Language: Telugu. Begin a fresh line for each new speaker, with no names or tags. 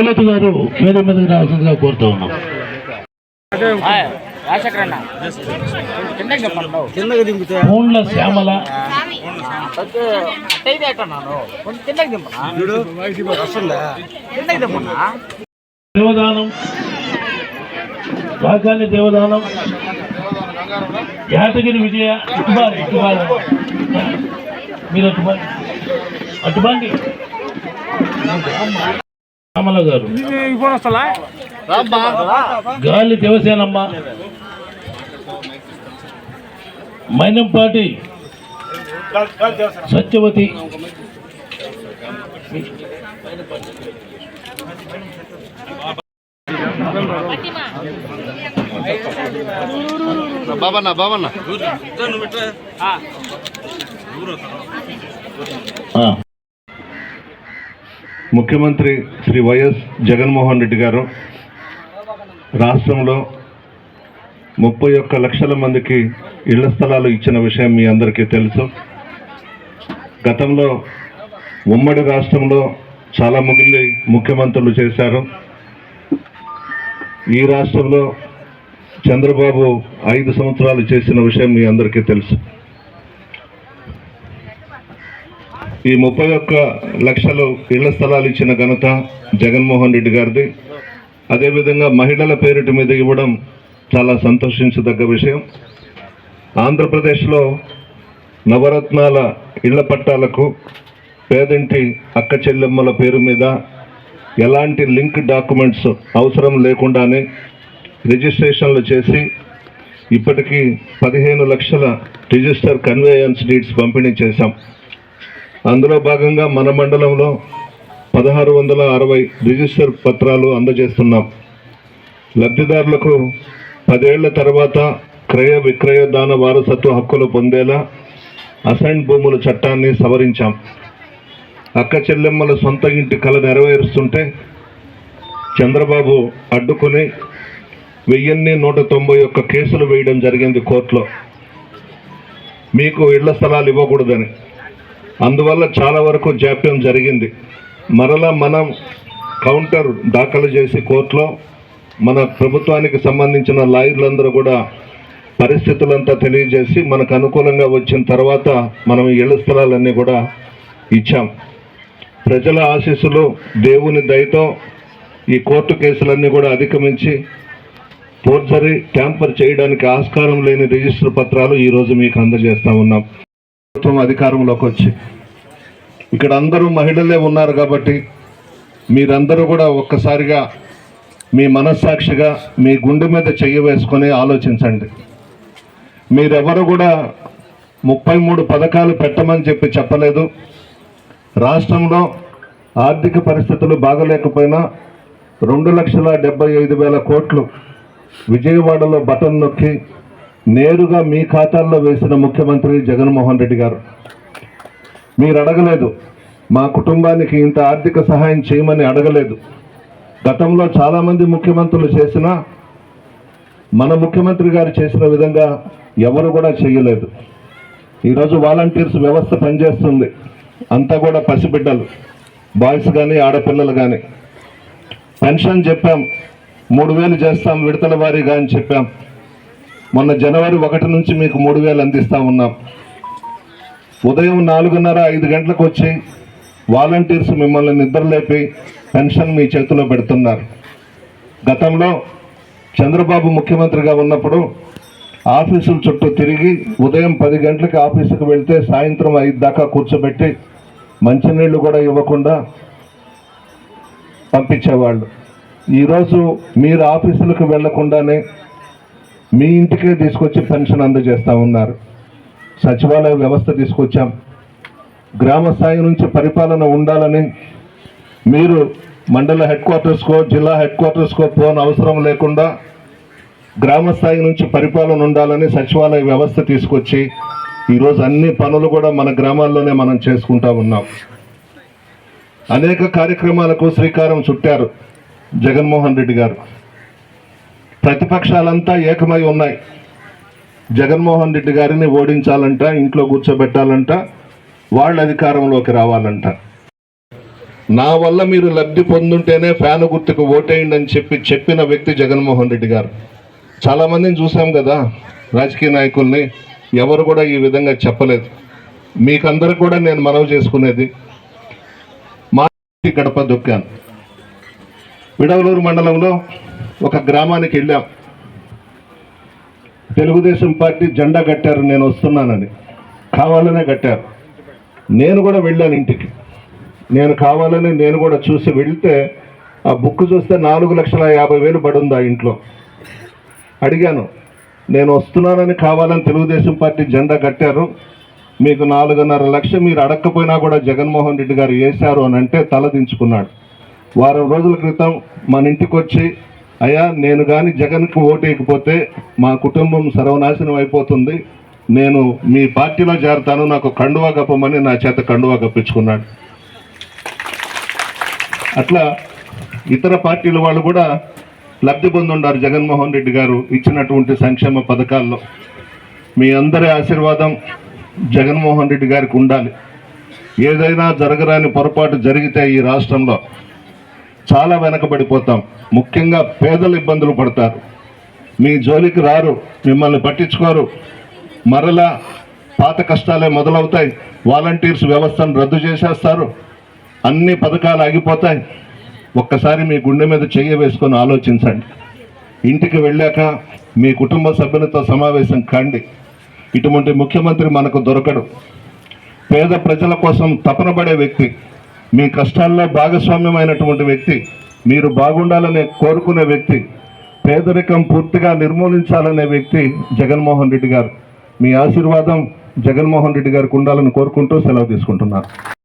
దౌలత్ గారు మీద మీదకి రావాల్సిందిగా కోరుతూ ఉన్నాం. మూండ్ల శ్యామల. దేవదానం. రాజధాని దేవదానం. యాదగిరి విజయ ఇటుబారి ఇటుబారి. మీరు అటుబారి అటుబాండి. శ్యామల గారు. గాలి దేవసేనమ్మ. మైనంపాటి సత్యవతి.
బాబన్న బాబన్న.
ముఖ్యమంత్రి శ్రీ వైఎస్ జగన్మోహన్ రెడ్డి గారు రాష్ట్రంలో ముప్పై ఒక్క లక్షల మందికి ఇళ్ళ స్థలాలు ఇచ్చిన విషయం మీ అందరికీ తెలుసు. గతంలో ఉమ్మడి రాష్ట్రంలో చాలా ముగిలి ముఖ్యమంత్రులు చేశారు. ఈ రాష్ట్రంలో చంద్రబాబు ఐదు సంవత్సరాలు చేసిన విషయం మీ అందరికీ తెలుసు. ఈ ముప్పై ఒక్క లక్షలు ఇళ్ళ స్థలాలు ఇచ్చిన ఘనత జగన్మోహన్ రెడ్డి గారిది. అదేవిధంగా మహిళల పేరిట మీద ఇవ్వడం చాలా సంతోషించదగ్గ విషయం. ఆంధ్రప్రదేశ్లో నవరత్నాల ఇళ్ళ పట్టాలకు పేదింటి అక్క చెల్లెమ్మల పేరు మీద ఎలాంటి లింక్ డాక్యుమెంట్స్ అవసరం లేకుండానే రిజిస్ట్రేషన్లు చేసి ఇప్పటికీ పదిహేను లక్షల రిజిస్టర్ కన్వేయన్స్ డీడ్స్ పంపిణీ చేశాం. అందులో భాగంగా మన మండలంలో పదహారు వందల అరవై రిజిస్టర్ పత్రాలు అందజేస్తున్నాం. లబ్ధిదారులకు పదేళ్ళ తర్వాత క్రయ విక్రయ దాన వారసత్వ హక్కులు పొందేలా అసైన్ భూముల చట్టాన్ని సవరించాం. అక్క చెల్లెమ్మల సొంత ఇంటి కళ నెరవేరుస్తుంటే చంద్రబాబు అడ్డుకుని వెయ్యిన్ని నూట తొంభై ఒక్క కేసులు వేయడం జరిగింది కోర్టులో. మీకు ఇళ్ళ స్థలాలు ఇవ్వకూడదని. అందువల్ల చాలా వరకు జాప్యం జరిగింది. మరలా మనం కౌంటర్ దాఖలు చేసి కోర్టులో మన ప్రభుత్వానికి సంబంధించిన లాయర్లందరూ కూడా పరిస్థితులంతా తెలియజేసి మనకు అనుకూలంగా వచ్చిన తర్వాత మనం ఇళ్ళ స్థలాలన్నీ కూడా ఇచ్చాం. ప్రజల ఆశీస్సులు దేవుని దయతో ఈ కోర్టు కేసులన్నీ కూడా అధిగమించి ఫోర్జరీ ట్యాంపర్ చేయడానికి ఆస్కారం లేని రిజిస్టర్ పత్రాలు ఈరోజు మీకు అందజేస్తా ఉన్నాం. ప్రభుత్వం అధికారంలోకి వచ్చి ఇక్కడ అందరూ మహిళలే ఉన్నారు కాబట్టి మీరందరూ కూడా ఒక్కసారిగా మీ మనస్సాక్షిగా మీ గుండె మీద చెయ్యి వేసుకొని ఆలోచించండి. మీరెవరు కూడా ముప్పై మూడు పథకాలు పెట్టమని చెప్పి చెప్పలేదు. రాష్ట్రంలో ఆర్థిక పరిస్థితులు బాగలేకపోయినా రెండు లక్షల డెబ్బై ఐదు వేల కోట్లు విజయవాడలో బటన్ నొక్కి నేరుగా మీ ఖాతాల్లో వేసిన ముఖ్యమంత్రి జగన్మోహన్ రెడ్డి గారు. మీరు అడగలేదు మా కుటుంబానికి ఇంత ఆర్థిక సహాయం చేయమని అడగలేదు. గతంలో చాలామంది ముఖ్యమంత్రులు చేసినా మన ముఖ్యమంత్రి గారు చేసిన విధంగా ఎవరు కూడా చేయలేదు. ఈరోజు వాలంటీర్స్ వ్యవస్థ పనిచేస్తుంది. అంతా కూడా పసిబిడ్డలు బాయ్స్ కానీ ఆడపిల్లలు కానీ పెన్షన్ చెప్పాం మూడు వేలు చేస్తాం విడతల వారీగా అని చెప్పాం. మొన్న జనవరి ఒకటి నుంచి మీకు మూడు వేలు అందిస్తా ఉన్నాం. ఉదయం నాలుగున్నర ఐదు గంటలకు వచ్చి వాలంటీర్స్ మిమ్మల్ని నిద్రలేపి పెన్షన్ మీ చేతిలో పెడుతున్నారు. గతంలో చంద్రబాబు ముఖ్యమంత్రిగా ఉన్నప్పుడు ఆఫీసుల చుట్టూ తిరిగి ఉదయం పది గంటలకి ఆఫీసుకు వెళ్తే సాయంత్రం ఐదు దాకా కూర్చోబెట్టి మంచినీళ్ళు కూడా ఇవ్వకుండా పంపించేవాళ్ళు. ఈరోజు మీరు ఆఫీసులకు వెళ్ళకుండానే మీ ఇంటికే తీసుకొచ్చి పెన్షన్ అందజేస్తూ ఉన్నారు. సచివాలయ వ్యవస్థ తీసుకొచ్చాం. గ్రామ స్థాయి నుంచి పరిపాలన ఉండాలని మీరు మండల హెడ్ క్వార్టర్స్కో జిల్లా హెడ్ క్వార్టర్స్కో ఫోన్ అవసరం లేకుండా గ్రామ స్థాయి నుంచి పరిపాలన ఉండాలని సచివాలయ వ్యవస్థ తీసుకొచ్చి ఈరోజు అన్ని పనులు కూడా మన గ్రామాల్లోనే మనం చేసుకుంటా ఉన్నాం. అనేక కార్యక్రమాలకు శ్రీకారం చుట్టారు జగన్మోహన్ రెడ్డి గారు. ప్రతిపక్షాలంతా ఏకమై ఉన్నాయి. జగన్మోహన్ రెడ్డి గారిని ఓడించాలంట ఇంట్లో కూర్చోబెట్టాలంట వాళ్ళ అధికారంలోకి రావాలంట. నా వల్ల మీరు లబ్ధి పొందుంటేనే ఫ్యాను గుర్తుకు ఓటేయండి అని చెప్పి చెప్పిన వ్యక్తి జగన్మోహన్ రెడ్డి గారు. చాలామందిని చూసాం కదా రాజకీయ నాయకుల్ని. ఎవరు కూడా ఈ విధంగా చెప్పలేదు. మీకందరికి కూడా నేను మనవి చేసుకునేది మా గడప దొక్కాను. విడవలూరు మండలంలో ఒక గ్రామానికి వెళ్ళాం. తెలుగుదేశం పార్టీ జెండా కట్టారు నేను వస్తున్నానని. కావాలనే కట్టారు. నేను కూడా వెళ్ళాను ఇంటికి. నేను కావాలని నేను కూడా చూసి వెళ్తే ఆ బుక్ చూస్తే నాలుగు లక్షల యాభై వేలు పడుంది ఆ ఇంట్లో. అడిగాను నేను వస్తున్నానని కావాలని తెలుగుదేశం పార్టీ జెండా కట్టారు. మీకు నాలుగున్నర లక్ష మీరు అడగకపోయినా కూడా జగన్మోహన్ రెడ్డి గారు వేశారు అని అంటే తల దించుకున్నాడు. వారం రోజుల క్రితం మన ఇంటికి వచ్చి అయ్యా నేను కానీ జగన్కు ఓటేయకపోతే మా కుటుంబం సర్వనాశనం అయిపోతుంది. నేను మీ పార్టీలో చేరతాను. నాకు కండువా కప్పమని నా చేత కండువా కప్పించుకున్నాడు. అట్లా ఇతర పార్టీల వాళ్ళు కూడా లబ్ధి పొందుండారు జగన్మోహన్ రెడ్డి గారు ఇచ్చినటువంటి సంక్షేమ పథకాల్లో. మీ అందరి ఆశీర్వాదం జగన్మోహన్ రెడ్డి గారికి ఉండాలి. ఏదైనా జరగరాని పొరపాటు జరిగితే ఈ రాష్ట్రంలో చాలా వెనకబడిపోతాం. ముఖ్యంగా పేదలు ఇబ్బందులు పడతారు. మీ జోలికి రారు మిమ్మల్ని పట్టించుకోరు. మరలా పాత కష్టాలే మొదలవుతాయి. వాలంటీర్స్ వ్యవస్థను రద్దు చేసేస్తారు. అన్ని పథకాలు ఆగిపోతాయి. ఒక్కసారి మీ గుండె మీద చెయ్యి వేసుకొని ఆలోచించండి. ఇంటికి వెళ్ళాక మీ కుటుంబ సభ్యులతో సమావేశం కండి. ఇటువంటి ముఖ్యమంత్రి మనకు దొరకడు. పేద ప్రజల కోసం తపనబడే వ్యక్తి మీ కష్టాల్లో భాగస్వామ్యమైనటువంటి వ్యక్తి మీరు బాగుండాలనే కోరుకునే వ్యక్తి పేదరికం పూర్తిగా నిర్మూలించాలనే వ్యక్తి జగన్మోహన్ రెడ్డి గారు. మీ ఆశీర్వాదం జగన్మోహన్ రెడ్డి గారికి ఉండాలని కోరుకుంటూ సెలవు తీసుకుంటున్నారు